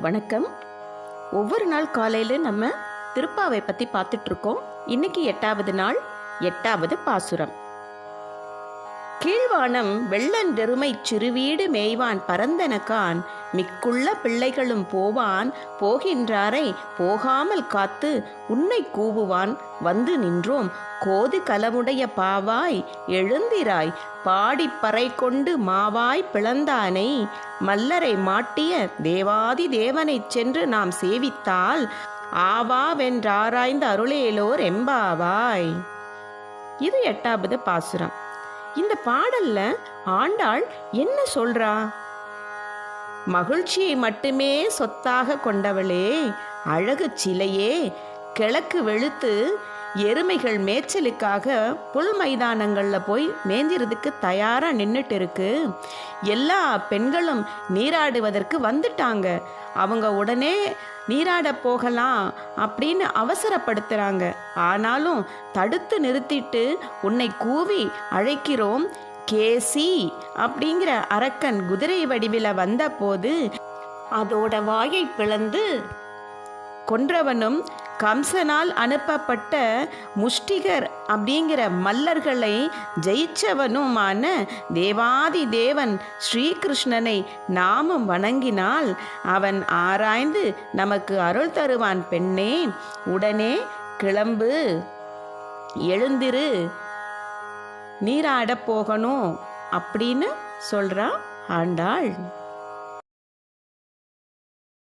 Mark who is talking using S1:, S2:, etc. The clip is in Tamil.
S1: வணக்கம். ஒவ்வொரு நாள் காலையில் நம்ம திருப்பாவை பற்றி பார்த்துட்ருக்கோம் இன்னைக்கு எட்டாவது நாள் எட்டாவது பாசுரம். கீழ்வானம் வெள்ளந்தெருமை சிறுவீடு மேய்வான் பரந்தனகான். மிக்குள்ள பிள்ளைகளும் போவான். போகின்றாரை போகாமல் காத்து உன்னை கூவுவான். வந்து நின்றோம் கோது கலமுடைய பாவாய். எழுந்திராய் பாடிப்பறை கொண்டு மாவாய் பிளந்தானை. மல்லரை மாட்டிய தேவாதி தேவனைச் சென்று நாம் சேவித்தால் ஆவாவென்றாராய்ந்த அருளேலோர் எம்பாவாய். இது எட்டாவது பாசுரம். இந்த பாடல்ல ஆண்டாள் என்ன சொல்றா? மகிழ்ச்சியை மட்டுமே சொத்தாக கொண்டவளே அழகு சிலையே கிழக்கு வெளுத்து எருமைகள் மேய்ச்சலுக்காக புல் மைதானங்கள்ல போய் மேய்ஞ்சிறதுக்கு தயாரா நின்றுட்டு இருக்கு எல்லா பெண்களும் நீராடுவதற்கு வந்துட்டாங்க. அவங்க உடனே நீராட போகலாம் அப்படின்னு அவசரப்படுத்துறாங்க. ஆனாலும் தடுத்து நிறுத்திட்டு உன்னை கூவி அழைக்கிறோம் கேசி அப்படிங்கிற அரக்கன் குதிரை வடிவில வந்தபோது அதோட வாயை பிளந்து கொன்றவனும் கம்சனால் அனுப்பப்பட்ட முஷ்டிகர் அப்படிங்கிற மல்லர்களை ஜெயிச்சவனுமான தேவாதி தேவன் ஸ்ரீகிருஷ்ணனை நாமும் வணங்கினால் அவன் ஆராய்ந்து நமக்கு அருள் தருவான் பெண்ணே உடனே கிளம்பு. எழுந்திரு. நீராடப் போகணும் அப்படின்னு சொல்கிறா ஆண்டாள்.